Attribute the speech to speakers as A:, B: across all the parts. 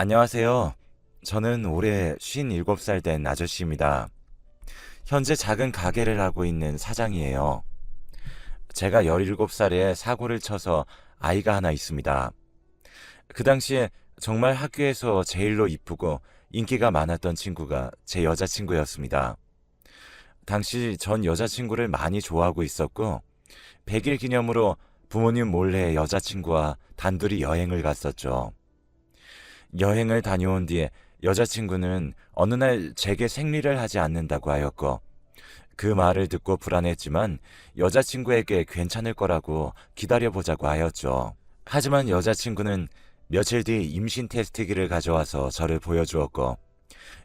A: 안녕하세요. 저는 올해 57살 된 아저씨입니다. 현재 작은 가게를 하고 있는 사장이에요. 제가 17살에 사고를 쳐서 아이가 하나 있습니다. 그 당시에 정말 학교에서 제일로 이쁘고 인기가 많았던 친구가 제 여자친구였습니다. 당시 전 여자친구를 많이 좋아하고 있었고, 100일 기념으로 부모님 몰래 여자친구와 단둘이 여행을 갔었죠. 여행을 다녀온 뒤에 여자친구는 어느 날 제게 생리를 하지 않는다고 하였고, 그 말을 듣고 불안했지만 여자친구에게 괜찮을 거라고 기다려보자고 하였죠. 하지만 여자친구는 며칠 뒤 임신 테스트기를 가져와서 저를 보여주었고,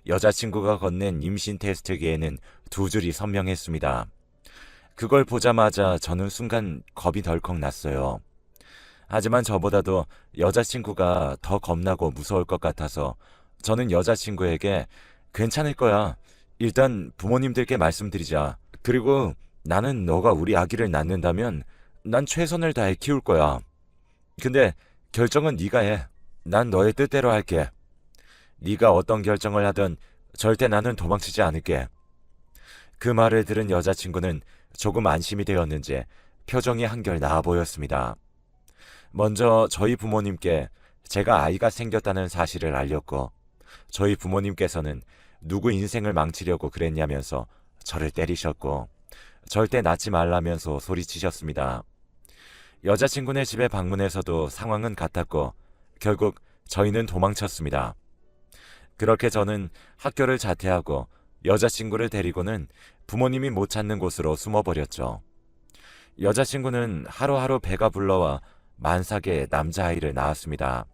A: 여자친구가 건넨 임신 테스트기에는 두 줄이 선명했습니다. 그걸 보자마자 저는 순간 겁이 덜컥 났어요. 하지만 저보다도 여자친구가 더 겁나고 무서울 것 같아서 저는 여자친구에게 괜찮을 거야. 일단 부모님들께 말씀드리자. 그리고 나는 너가 우리 아기를 낳는다면 난 최선을 다해 키울 거야. 근데 결정은 네가 해. 난 너의 뜻대로 할게. 네가 어떤 결정을 하든 절대 나는 도망치지 않을게. 그 말을 들은 여자친구는 조금 안심이 되었는지 표정이 한결 나아 보였습니다. 먼저 저희 부모님께 제가 아이가 생겼다는 사실을 알렸고, 저희 부모님께서는 누구 인생을 망치려고 그랬냐면서 저를 때리셨고, 절대 낳지 말라면서 소리치셨습니다. 여자친구네 집에 방문해서도 상황은 같았고, 결국 저희는 도망쳤습니다. 그렇게 저는 학교를 자퇴하고 여자친구를 데리고는 부모님이 못 찾는 곳으로 숨어버렸죠. 여자친구는 하루하루 배가 불러와 만삭의 남자아이를 낳았습니다.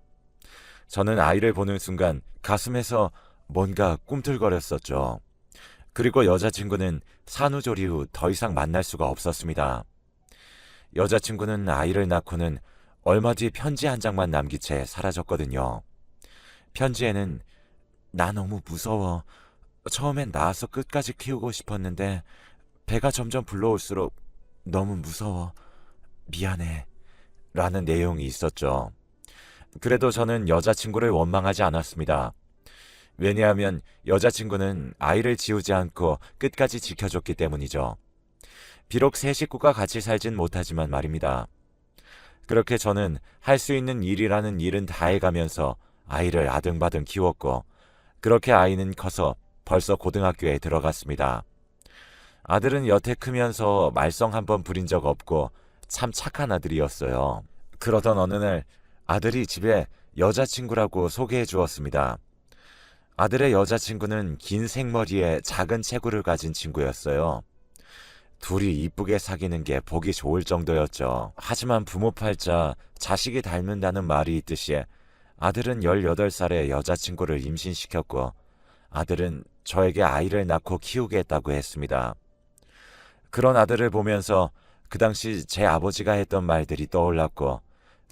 A: 저는 아이를 보는 순간 가슴에서 뭔가 꿈틀거렸었죠. 그리고 여자친구는 산후조리 후 더 이상 만날 수가 없었습니다. 여자친구는 아이를 낳고는 얼마 뒤 편지 한 장만 남긴 채 사라졌거든요. 편지에는 나 너무 무서워. 처음엔 낳아서 끝까지 키우고 싶었는데 배가 점점 불러올수록 너무 무서워. 미안해. 라는 내용이 있었죠. 그래도 저는 여자친구를 원망하지 않았습니다. 왜냐하면 여자친구는 아이를 지우지 않고 끝까지 지켜줬기 때문이죠. 비록 새 식구가 같이 살진 못하지만 말입니다. 그렇게 저는 할 수 있는 일이라는 일은 다 해가면서 아이를 아등바등 키웠고, 그렇게 아이는 커서 벌써 고등학교에 들어갔습니다. 아들은 여태 크면서 말썽 한 번 부린 적 없고 참 착한 아들이었어요. 그러던 어느 날 아들이 집에 여자친구라고 소개해 주었습니다. 아들의 여자친구는 긴 생머리에 작은 체구를 가진 친구였어요. 둘이 이쁘게 사귀는 게 보기 좋을 정도였죠. 하지만 부모 팔자 자식이 닮는다는 말이 있듯이 아들은 18살에 여자친구를 임신시켰고 아들은 저에게 아이를 낳고 키우겠다고 했습니다. 그런 아들을 보면서 그 당시 제 아버지가 했던 말들이 떠올랐고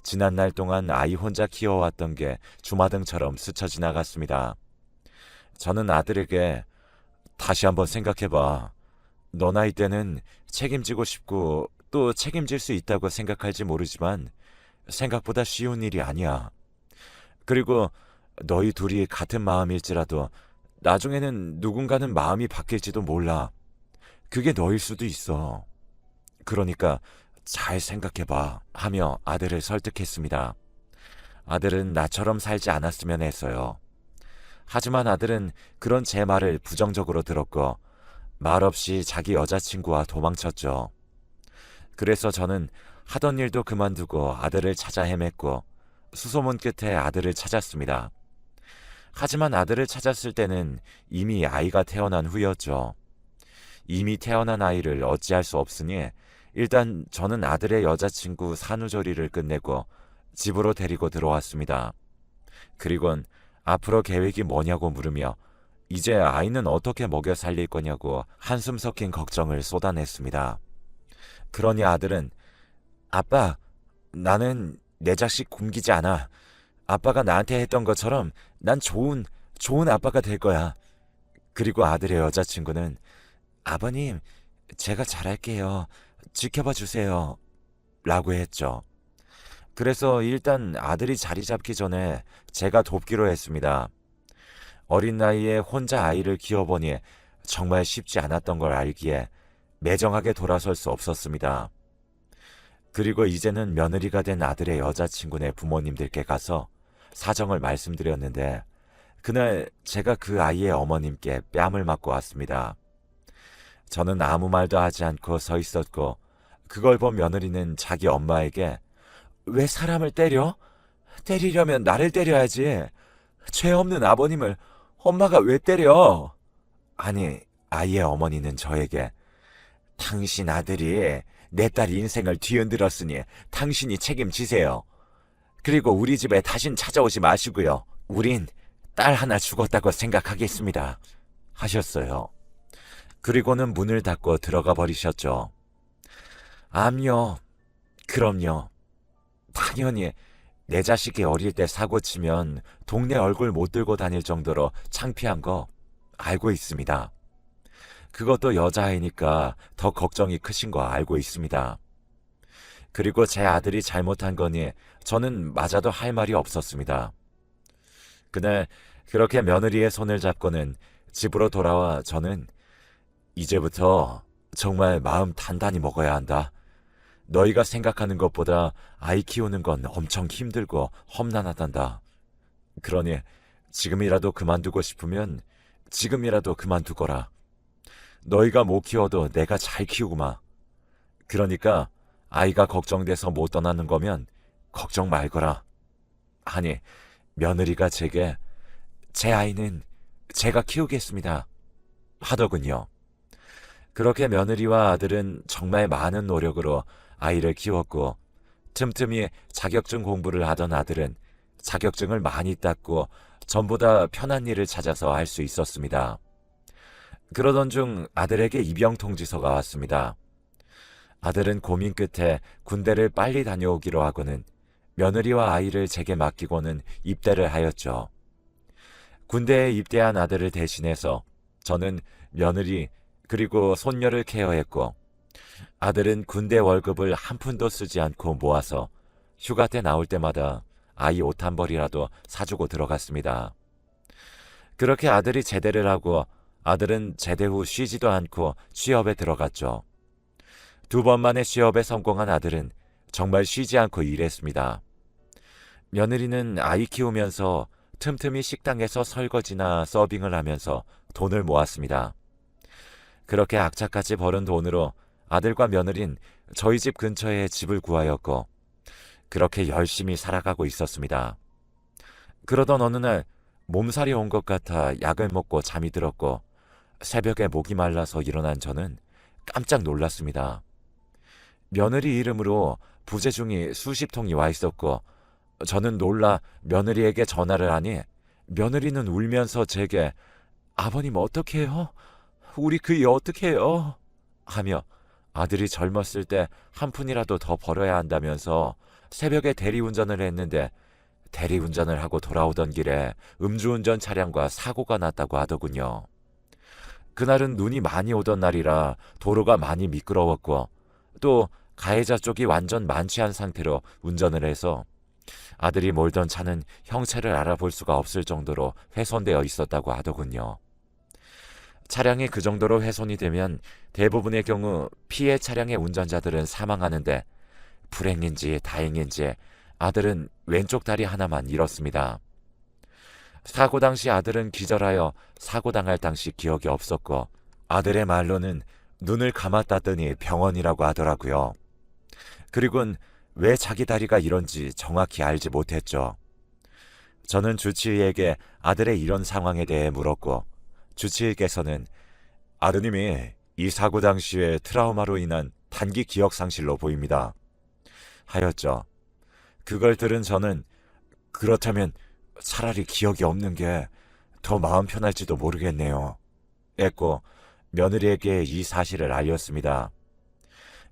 A: 지난 날 동안 아이 혼자 키워왔던 게 주마등처럼 스쳐 지나갔습니다. 저는 아들에게 다시 한번 생각해봐. 너 나이 때는 책임지고 싶고 또 책임질 수 있다고 생각할지 모르지만 생각보다 쉬운 일이 아니야. 그리고 너희 둘이 같은 마음일지라도 나중에는 누군가는 마음이 바뀔지도 몰라. 그게 너일 수도 있어. 그러니까 잘 생각해봐 하며 아들을 설득했습니다. 아들은 나처럼 살지 않았으면 했어요. 하지만 아들은 그런 제 말을 부정적으로 들었고 말없이 자기 여자친구와 도망쳤죠. 그래서 저는 하던 일도 그만두고 아들을 찾아 헤맸고 수소문 끝에 아들을 찾았습니다. 하지만 아들을 찾았을 때는 이미 아이가 태어난 후였죠. 이미 태어난 아이를 어찌할 수 없으니 일단 저는 아들의 여자친구 산후조리를 끝내고 집으로 데리고 들어왔습니다. 그리곤 앞으로 계획이 뭐냐고 물으며 이제 아이는 어떻게 먹여 살릴 거냐고 한숨 섞인 걱정을 쏟아냈습니다. 그러니 아들은 아빠, 나는 내 자식 굶기지 않아. 아빠가 나한테 했던 것처럼 난 좋은, 좋은 아빠가 될 거야. 그리고 아들의 여자친구는 아버님, 제가 잘할게요. 지켜봐 주세요. 라고 했죠. 그래서 일단 아들이 자리 잡기 전에 제가 돕기로 했습니다. 어린 나이에 혼자 아이를 키워보니 정말 쉽지 않았던 걸 알기에 매정하게 돌아설 수 없었습니다. 그리고 이제는 며느리가 된 아들의 여자친구네 부모님들께 가서 사정을 말씀드렸는데 그날 제가 그 아이의 어머님께 뺨을 맞고 왔습니다. 저는 아무 말도 하지 않고 서 있었고 그걸 본 며느리는 자기 엄마에게 왜 사람을 때려? 때리려면 나를 때려야지. 죄 없는 아버님을 엄마가 왜 때려? 아니, 아이의 어머니는 저에게 당신 아들이 내 딸 인생을 뒤흔들었으니 당신이 책임지세요. 그리고 우리 집에 다신 찾아오지 마시고요. 우린 딸 하나 죽었다고 생각하겠습니다. 하셨어요. 그리고는 문을 닫고 들어가 버리셨죠. 암요. 그럼요. 당연히 내 자식이 어릴 때 사고 치면 동네 얼굴 못 들고 다닐 정도로 창피한 거 알고 있습니다. 그것도 여자아이니까 더 걱정이 크신 거 알고 있습니다. 그리고 제 아들이 잘못한 거니 저는 맞아도 할 말이 없었습니다. 그날 그렇게 며느리의 손을 잡고는 집으로 돌아와 저는 이제부터 정말 마음 단단히 먹어야 한다. 너희가 생각하는 것보다 아이 키우는 건 엄청 힘들고 험난하단다. 그러니 지금이라도 그만두고 싶으면 지금이라도 그만두거라. 너희가 못 키워도 내가 잘 키우구마. 그러니까 아이가 걱정돼서 못 떠나는 거면 걱정 말거라. 아니, 며느리가 제게 제 아이는 제가 키우겠습니다. 하더군요. 그렇게 며느리와 아들은 정말 많은 노력으로 아이를 키웠고 틈틈이 자격증 공부를 하던 아들은 자격증을 많이 땄고 전보다 편한 일을 찾아서 할 수 있었습니다. 그러던 중 아들에게 입영 통지서가 왔습니다. 아들은 고민 끝에 군대를 빨리 다녀오기로 하고는 며느리와 아이를 제게 맡기고는 입대를 하였죠. 군대에 입대한 아들을 대신해서 저는 며느리 그리고 손녀를 케어했고 아들은 군대 월급을 한 푼도 쓰지 않고 모아서 휴가 때 나올 때마다 아이 옷 한 벌이라도 사주고 들어갔습니다. 그렇게 아들이 제대를 하고 아들은 제대 후 쉬지도 않고 취업에 들어갔죠. 두 번 만에 취업에 성공한 아들은 정말 쉬지 않고 일했습니다. 며느리는 아이 키우면서 틈틈이 식당에서 설거지나 서빙을 하면서 돈을 모았습니다. 그렇게 악착같이 벌은 돈으로 아들과 며느린 저희 집 근처에 집을 구하였고 그렇게 열심히 살아가고 있었습니다. 그러던 어느 날 몸살이 온 것 같아 약을 먹고 잠이 들었고 새벽에 목이 말라서 일어난 저는 깜짝 놀랐습니다. 며느리 이름으로 부재중이 수십 통이 와 있었고 저는 놀라 며느리에게 전화를 하니 며느리는 울면서 제게 아버님 어떻게 해요? 우리 그이 어떻게 해요? 하며 아들이 젊었을 때 한 푼이라도 더 벌어야 한다면서 새벽에 대리운전을 했는데 대리운전을 하고 돌아오던 길에 음주운전 차량과 사고가 났다고 하더군요. 그날은 눈이 많이 오던 날이라 도로가 많이 미끄러웠고 또 가해자 쪽이 완전 만취한 상태로 운전을 해서 아들이 몰던 차는 형체를 알아볼 수가 없을 정도로 훼손되어 있었다고 하더군요. 차량이 그 정도로 훼손이 되면 대부분의 경우 피해 차량의 운전자들은 사망하는데 불행인지 다행인지 아들은 왼쪽 다리 하나만 잃었습니다. 사고 당시 아들은 기절하여 사고 당할 당시 기억이 없었고 아들의 말로는 눈을 감았다더니 병원이라고 하더라고요. 그리곤 왜 자기 다리가 이런지 정확히 알지 못했죠. 저는 주치의에게 아들의 이런 상황에 대해 물었고 주치의께서는 아드님이 이 사고 당시에 트라우마로 인한 단기 기억 상실로 보입니다. 하였죠. 그걸 들은 저는 그렇다면 차라리 기억이 없는 게 더 마음 편할지도 모르겠네요. 했고 며느리에게 이 사실을 알렸습니다.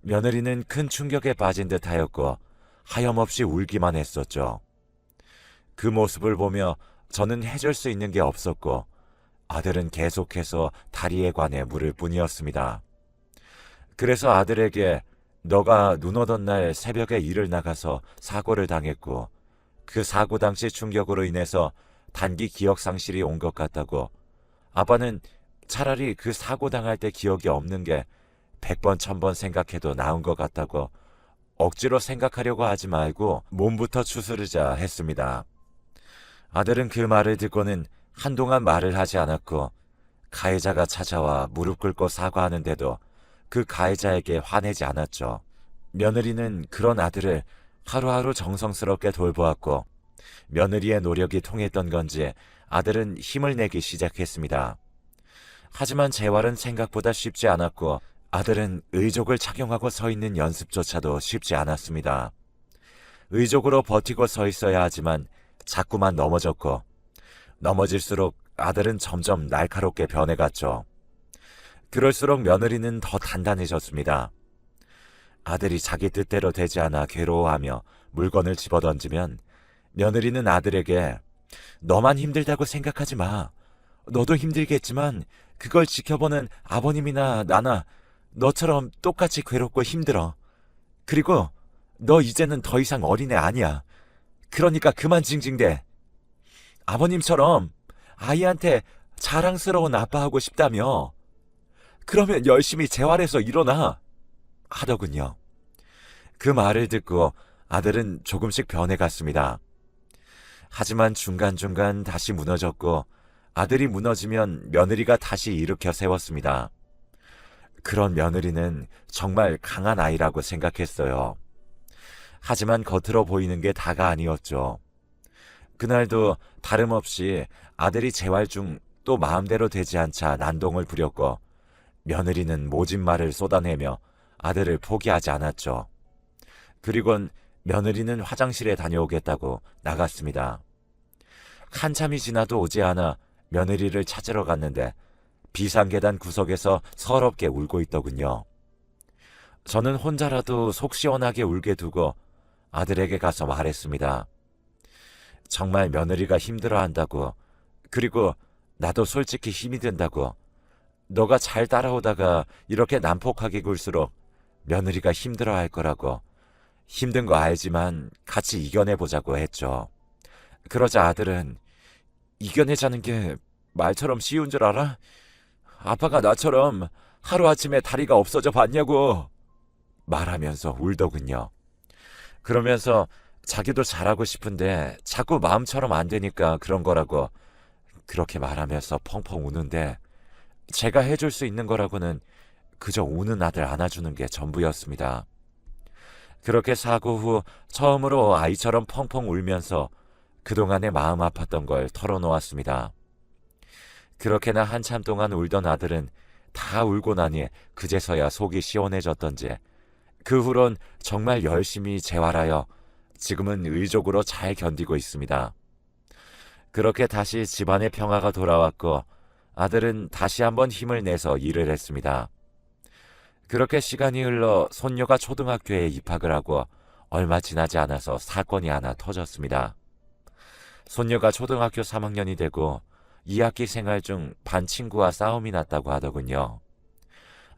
A: 며느리는 큰 충격에 빠진 듯 하였고 하염없이 울기만 했었죠. 그 모습을 보며 저는 해줄 수 있는 게 없었고 아들은 계속해서 다리에 관해 물을 뿐이었습니다. 그래서 아들에게 너가 눈 오던 날 새벽에 일을 나가서 사고를 당했고 그 사고 당시 충격으로 인해서 단기 기억 상실이 온 것 같다고 아빠는 차라리 그 사고 당할 때 기억이 없는 게 100번, 1000번 생각해도 나은 것 같다고 억지로 생각하려고 하지 말고 몸부터 추스르자 했습니다. 아들은 그 말을 듣고는 한동안 말을 하지 않았고 가해자가 찾아와 무릎 꿇고 사과하는데도 그 가해자에게 화내지 않았죠. 며느리는 그런 아들을 하루하루 정성스럽게 돌보았고 며느리의 노력이 통했던 건지 아들은 힘을 내기 시작했습니다. 하지만 재활은 생각보다 쉽지 않았고 아들은 의족을 착용하고 서 있는 연습조차도 쉽지 않았습니다. 의족으로 버티고 서 있어야 하지만 자꾸만 넘어졌고 넘어질수록 아들은 점점 날카롭게 변해갔죠. 그럴수록 며느리는 더 단단해졌습니다. 아들이 자기 뜻대로 되지 않아 괴로워하며 물건을 집어던지면 며느리는 아들에게 너만 힘들다고 생각하지 마. 너도 힘들겠지만 그걸 지켜보는 아버님이나 나나 너처럼 똑같이 괴롭고 힘들어. 그리고 너 이제는 더 이상 어린애 아니야. 그러니까 그만 징징대. 아버님처럼 아이한테 자랑스러운 아빠하고 싶다며. 그러면 열심히 재활해서 일어나. 하더군요. 그 말을 듣고 아들은 조금씩 변해갔습니다. 하지만 중간중간 다시 무너졌고 아들이 무너지면 며느리가 다시 일으켜 세웠습니다. 그런 며느리는 정말 강한 아이라고 생각했어요. 하지만 겉으로 보이는 게 다가 아니었죠. 그날도 다름없이 아들이 재활 중 또 마음대로 되지 않자 난동을 부렸고 며느리는 모진 말을 쏟아내며 아들을 포기하지 않았죠. 그리곤 며느리는 화장실에 다녀오겠다고 나갔습니다. 한참이 지나도 오지 않아 며느리를 찾으러 갔는데 비상계단 구석에서 서럽게 울고 있더군요. 저는 혼자라도 속 시원하게 울게 두고 아들에게 가서 말했습니다. 정말 며느리가 힘들어 한다고, 그리고 나도 솔직히 힘이 든다고, 너가 잘 따라오다가 이렇게 난폭하게 굴수록 며느리가 힘들어 할 거라고, 힘든 거 알지만 같이 이겨내보자고 했죠. 그러자 아들은 이겨내자는 게 말처럼 쉬운 줄 알아? 아빠가 나처럼 하루아침에 다리가 없어져 봤냐고 말하면서 울더군요. 그러면서 자기도 잘하고 싶은데 자꾸 마음처럼 안 되니까 그런 거라고 그렇게 말하면서 펑펑 우는데 제가 해줄 수 있는 거라고는 그저 우는 아들 안아주는 게 전부였습니다. 그렇게 사고 후 처음으로 아이처럼 펑펑 울면서 그동안의 마음 아팠던 걸 털어놓았습니다. 그렇게나 한참 동안 울던 아들은 다 울고 나니 그제서야 속이 시원해졌던지 그 후론 정말 열심히 재활하여 지금은 의족으로 잘 견디고 있습니다. 그렇게 다시 집안의 평화가 돌아왔고 아들은 다시 한번 힘을 내서 일을 했습니다. 그렇게 시간이 흘러 손녀가 초등학교에 입학을 하고 얼마 지나지 않아서 사건이 하나 터졌습니다. 손녀가 초등학교 3학년이 되고 2학기 생활 중 반 친구와 싸움이 났다고 하더군요.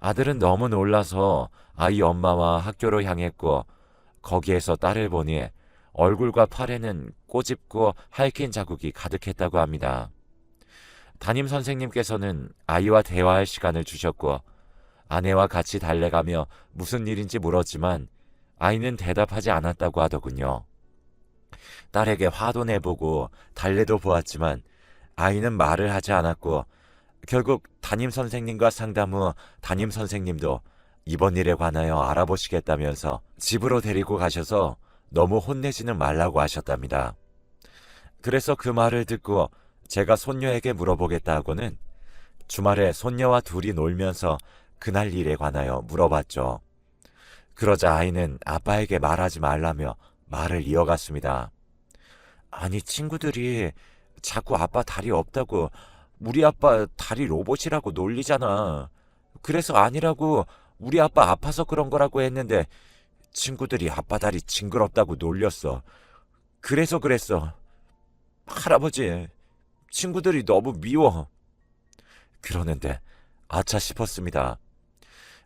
A: 아들은 너무 놀라서 아이 엄마와 학교로 향했고 거기에서 딸을 보니 얼굴과 팔에는 꼬집고 핥힌 자국이 가득했다고 합니다. 담임 선생님께서는 아이와 대화할 시간을 주셨고 아내와 같이 달래가며 무슨 일인지 물었지만 아이는 대답하지 않았다고 하더군요. 딸에게 화도 내보고 달래도 보았지만 아이는 말을 하지 않았고 결국 담임 선생님과 상담 후 담임 선생님도 이번 일에 관하여 알아보시겠다면서 집으로 데리고 가셔서 너무 혼내지는 말라고 하셨답니다. 그래서 그 말을 듣고 제가 손녀에게 물어보겠다고는 주말에 손녀와 둘이 놀면서 그날 일에 관하여 물어봤죠. 그러자 아이는 아빠에게 말하지 말라며 말을 이어갔습니다. 아니, 친구들이 자꾸 아빠 다리 없다고 우리 아빠 다리 로봇이라고 놀리잖아. 그래서 아니라고 우리 아빠 아파서 그런 거라고 했는데 친구들이 아빠 다리 징그럽다고 놀렸어. 그래서 그랬어. 할아버지, 친구들이 너무 미워. 그러는데 아차 싶었습니다.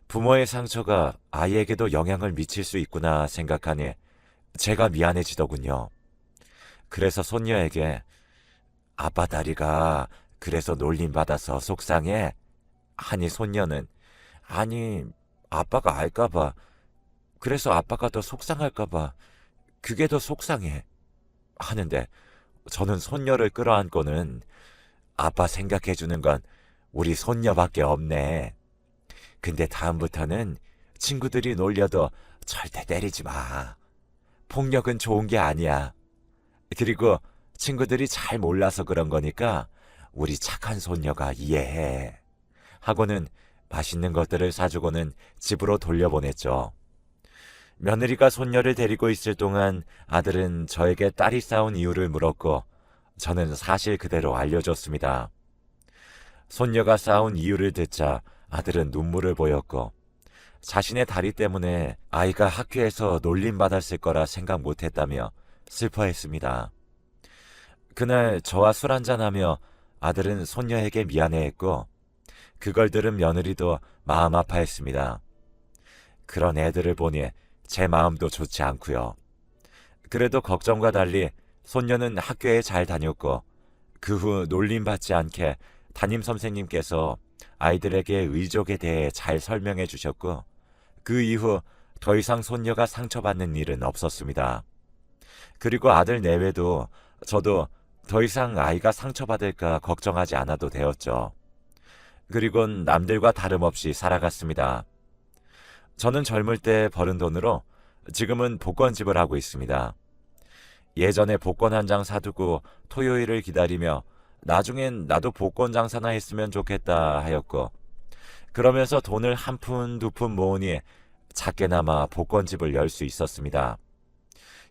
A: 부모의 상처가 아이에게도 영향을 미칠 수 있구나 생각하니 제가 미안해지더군요. 그래서 손녀에게 아빠 다리가 그래서 놀림받아서 속상해. 하니 손녀는 아니 아빠가 알까봐 그래서 아빠가 더 속상할까봐 그게 더 속상해. 하는데 저는 손녀를 끌어안고는 아빠 생각해주는 건 우리 손녀밖에 없네. 근데 다음부터는 친구들이 놀려도 절대 때리지 마. 폭력은 좋은 게 아니야. 그리고 친구들이 잘 몰라서 그런 거니까 우리 착한 손녀가 이해해. 하고는 맛있는 것들을 사주고는 집으로 돌려보냈죠. 며느리가 손녀를 데리고 있을 동안 아들은 저에게 딸이 싸운 이유를 물었고 저는 사실 그대로 알려줬습니다. 손녀가 싸운 이유를 듣자 아들은 눈물을 보였고 자신의 다리 때문에 아이가 학교에서 놀림받았을 거라 생각 못했다며 슬퍼했습니다. 그날 저와 술 한잔하며 아들은 손녀에게 미안해했고 그걸 들은 며느리도 마음 아파했습니다. 그런 애들을 보니 제 마음도 좋지 않고요. 그래도 걱정과 달리 손녀는 학교에 잘 다녔고 그 후 놀림 받지 않게 담임 선생님께서 아이들에게 의족에 대해 잘 설명해 주셨고 그 이후 더 이상 손녀가 상처받는 일은 없었습니다. 그리고 아들 내외도 저도 더 이상 아이가 상처받을까 걱정하지 않아도 되었죠. 그리곤 남들과 다름없이 살아갔습니다. 저는 젊을 때 버는 돈으로 지금은 복권집을 하고 있습니다. 예전에 복권 한 장 사두고 토요일을 기다리며 나중엔 나도 복권 장사나 했으면 좋겠다 하였고 그러면서 돈을 한 푼 두 푼 모으니 작게나마 복권집을 열 수 있었습니다.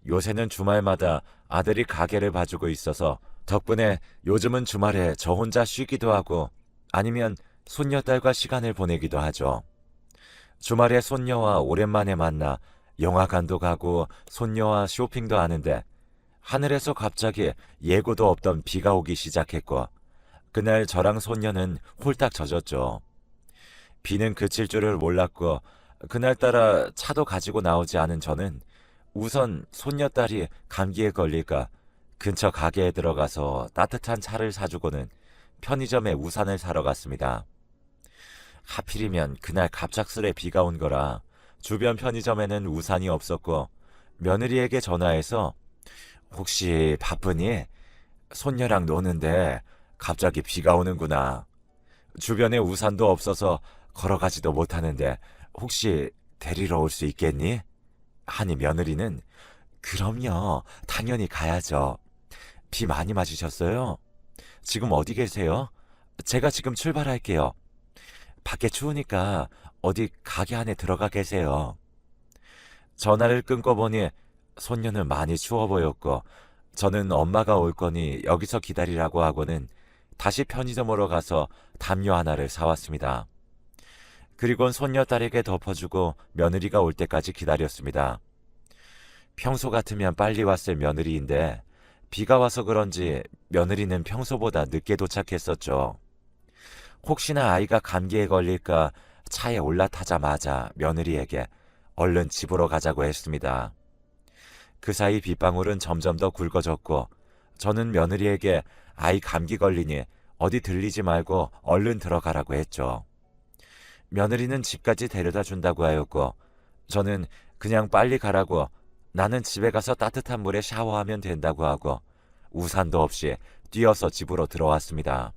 A: 요새는 주말마다 아들이 가게를 봐주고 있어서 덕분에 요즘은 주말에 저 혼자 쉬기도 하고 아니면 손녀딸과 시간을 보내기도 하죠. 주말에 손녀와 오랜만에 만나 영화관도 가고 손녀와 쇼핑도 하는데 하늘에서 갑자기 예고도 없던 비가 오기 시작했고 그날 저랑 손녀는 홀딱 젖었죠. 비는 그칠 줄을 몰랐고 그날따라 차도 가지고 나오지 않은 저는 우선 손녀딸이 감기에 걸릴까 근처 가게에 들어가서 따뜻한 차를 사주고는 편의점에 우산을 사러 갔습니다. 하필이면 그날 갑작스레 비가 온 거라 주변 편의점에는 우산이 없었고 며느리에게 전화해서 혹시 바쁘니? 손녀랑 노는데 갑자기 비가 오는구나. 주변에 우산도 없어서 걸어가지도 못하는데 혹시 데리러 올 수 있겠니? 하니 며느리는 그럼요. 당연히 가야죠. 비 많이 맞으셨어요? 지금 어디 계세요? 제가 지금 출발할게요. 밖에 추우니까 어디 가게 안에 들어가 계세요. 전화를 끊고 보니 손녀는 많이 추워 보였고 저는 엄마가 올 거니 여기서 기다리라고 하고는 다시 편의점으로 가서 담요 하나를 사왔습니다. 그리곤 손녀 딸에게 덮어주고 며느리가 올 때까지 기다렸습니다. 평소 같으면 빨리 왔을 며느리인데 비가 와서 그런지 며느리는 평소보다 늦게 도착했었죠. 혹시나 아이가 감기에 걸릴까 차에 올라타자마자 며느리에게 얼른 집으로 가자고 했습니다. 그 사이 빗방울은 점점 더 굵어졌고 저는 며느리에게 아이 감기 걸리니 어디 들리지 말고 얼른 들어가라고 했죠. 며느리는 집까지 데려다 준다고 하였고 저는 그냥 빨리 가라고 나는 집에 가서 따뜻한 물에 샤워하면 된다고 하고 우산도 없이 뛰어서 집으로 들어왔습니다.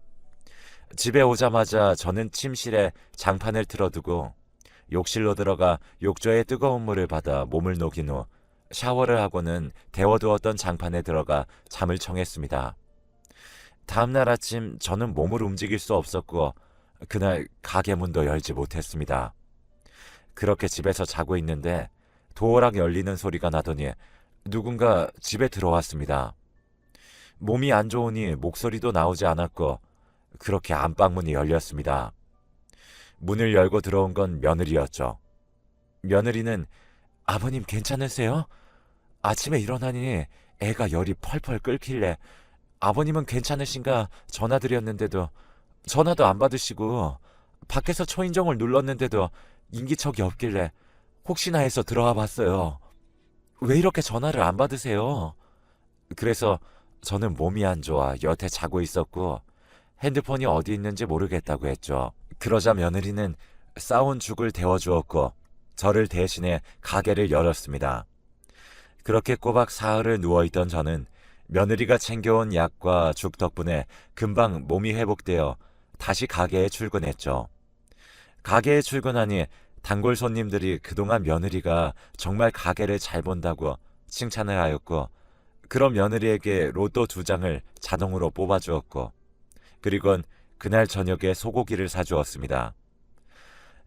A: 집에 오자마자 저는 침실에 장판을 틀어두고 욕실로 들어가 욕조에 뜨거운 물을 받아 몸을 녹인 후 샤워를 하고는 데워두었던 장판에 들어가 잠을 청했습니다. 다음날 아침 저는 몸을 움직일 수 없었고 그날 가게 문도 열지 못했습니다. 그렇게 집에서 자고 있는데 도어락 열리는 소리가 나더니 누군가 집에 들어왔습니다. 몸이 안 좋으니 목소리도 나오지 않았고 그렇게 안방문이 열렸습니다. 문을 열고 들어온 건 며느리였죠. 며느리는 아버님 괜찮으세요? 아침에 일어나니 애가 열이 펄펄 끓길래 아버님은 괜찮으신가 전화드렸는데도 전화도 안 받으시고 밖에서 초인종을 눌렀는데도 인기척이 없길래 혹시나 해서 들어와 봤어요. 왜 이렇게 전화를 안 받으세요? 그래서 저는 몸이 안 좋아 여태 자고 있었고 핸드폰이 어디 있는지 모르겠다고 했죠. 그러자 며느리는 싸온 죽을 데워주었고 저를 대신해 가게를 열었습니다. 그렇게 꼬박 사흘을 누워있던 저는 며느리가 챙겨온 약과 죽 덕분에 금방 몸이 회복되어 다시 가게에 출근했죠. 가게에 출근하니 단골 손님들이 그동안 며느리가 정말 가게를 잘 본다고 칭찬을 하였고 그런 며느리에게 로또 두 장을 자동으로 뽑아주었고 그리곤 그날 저녁에 소고기를 사주었습니다.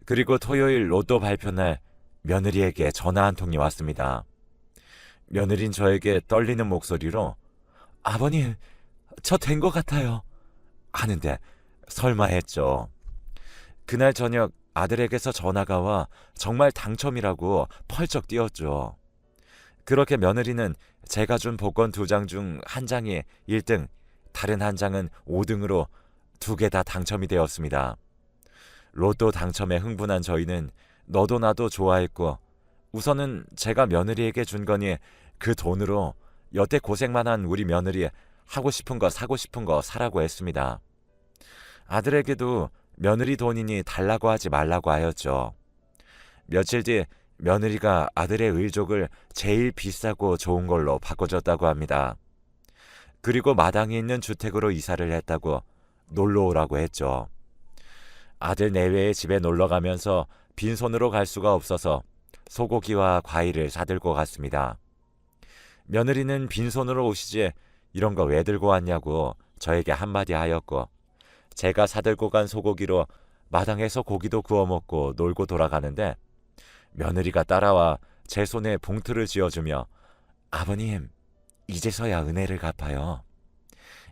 A: 그리고 토요일 로또 발표날 며느리에게 전화 한 통이 왔습니다. 며느린 저에게 떨리는 목소리로 아버님, 저 된 것 같아요. 하는데 설마 했죠. 그날 저녁 아들에게서 전화가 와 정말 당첨이라고 펄쩍 뛰었죠. 그렇게 며느리는 제가 준 복권 두 장 중 한 장이 1등, 다른 한 장은 5등으로 두 개 다 당첨이 되었습니다. 로또 당첨에 흥분한 저희는 너도 나도 좋아했고 우선은 제가 며느리에게 준 거니 그 돈으로 여태 고생만 한 우리 며느리 하고 싶은 거 사고 싶은 거 사라고 했습니다. 아들에게도 며느리 돈이니 달라고 하지 말라고 하였죠. 며칠 뒤 며느리가 아들의 의족을 제일 비싸고 좋은 걸로 바꿔줬다고 합니다. 그리고 마당에 있는 주택으로 이사를 했다고 놀러 오라고 했죠. 아들 내외의 집에 놀러 가면서 빈손으로 갈 수가 없어서 소고기와 과일을 사들고 갔습니다. 며느리는 빈손으로 오시지 이런 거 왜 들고 왔냐고 저에게 한마디 하였고 제가 사들고 간 소고기로 마당에서 고기도 구워 먹고 놀고 돌아가는데 며느리가 따라와 제 손에 봉투를 쥐어주며 아버님 이제서야 은혜를 갚아요.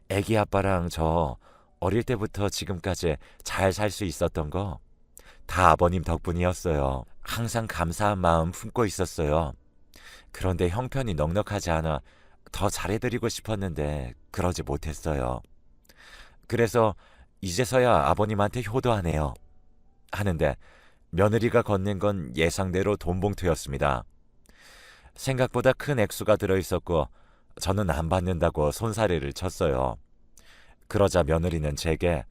A: 애기 아빠랑 저 어릴 때부터 지금까지 잘 살 수 있었던 거 다 아버님 덕분이었어요. 항상 감사한 마음 품고 있었어요. 그런데 형편이 넉넉하지 않아 더 잘해드리고 싶었는데 그러지 못했어요. 그래서 이제서야 아버님한테 효도하네요. 하는데 며느리가 건넨 건 예상대로 돈 봉투였습니다. 생각보다 큰 액수가 들어있었고 저는 안 받는다고 손사래를 쳤어요. 그러자 며느리는 제게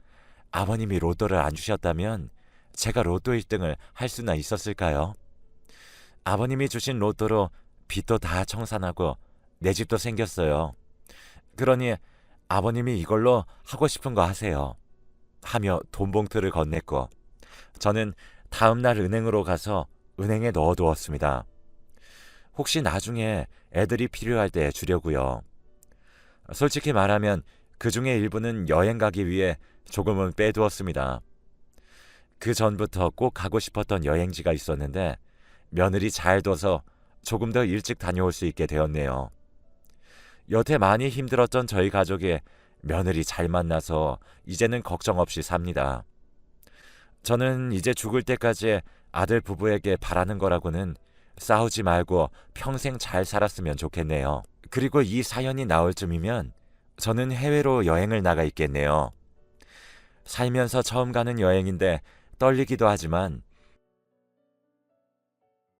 A: 아버님이 로또를 안 주셨다면 제가 로또 1등을 할 수나 있었을까요? 아버님이 주신 로또로 빚도 다 청산하고 내 집도 생겼어요. 그러니 아버님이 이걸로 하고 싶은 거 하세요. 하며 돈 봉투를 건넸고 저는 다음 날 은행으로 가서 은행에 넣어두었습니다. 혹시 나중에 애들이 필요할 때 주려고요. 솔직히 말하면 그 중에 일부는 여행 가기 위해 조금은 빼두었습니다. 그 전부터 꼭 가고 싶었던 여행지가 있었는데 며느리 잘 둬서 조금 더 일찍 다녀올 수 있게 되었네요. 여태 많이 힘들었던 저희 가족이 며느리 잘 만나서 이제는 걱정 없이 삽니다. 저는 이제 죽을 때까지 아들 부부에게 바라는 거라고는 싸우지 말고 평생 잘 살았으면 좋겠네요. 그리고 이 사연이 나올 쯤이면 저는 해외로 여행을 나가 있겠네요. 살면서 처음 가는 여행인데 떨리기도 하지만